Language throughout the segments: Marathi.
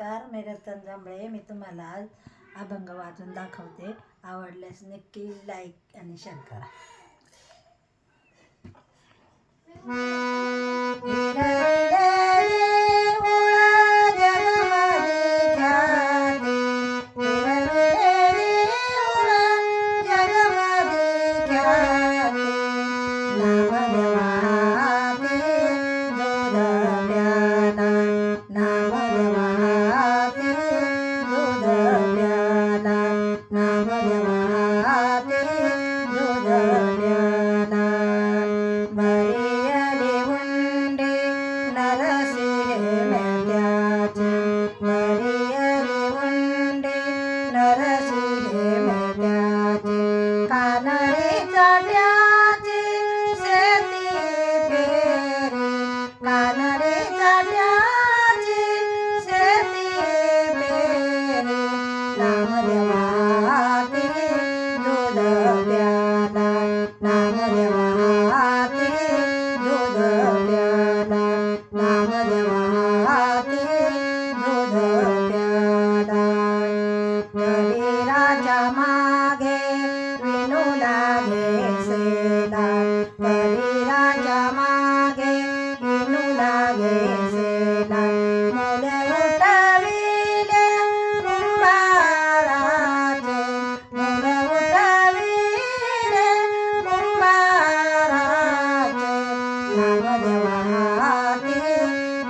नमस्कार मी रतन जांभळे. मी तुम्हाला आज अभंग वाचून दाखवते. आवडल्यास नक्की लाईक आणि शेअर करा. कानडी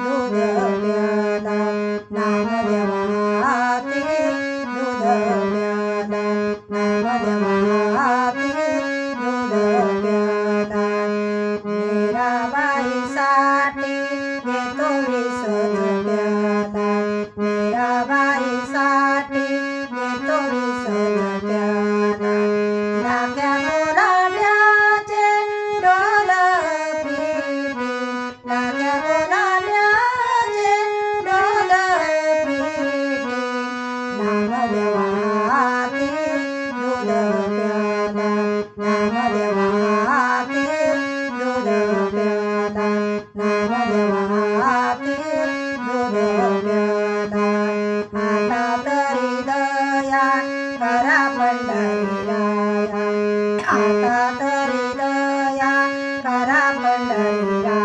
दूध la la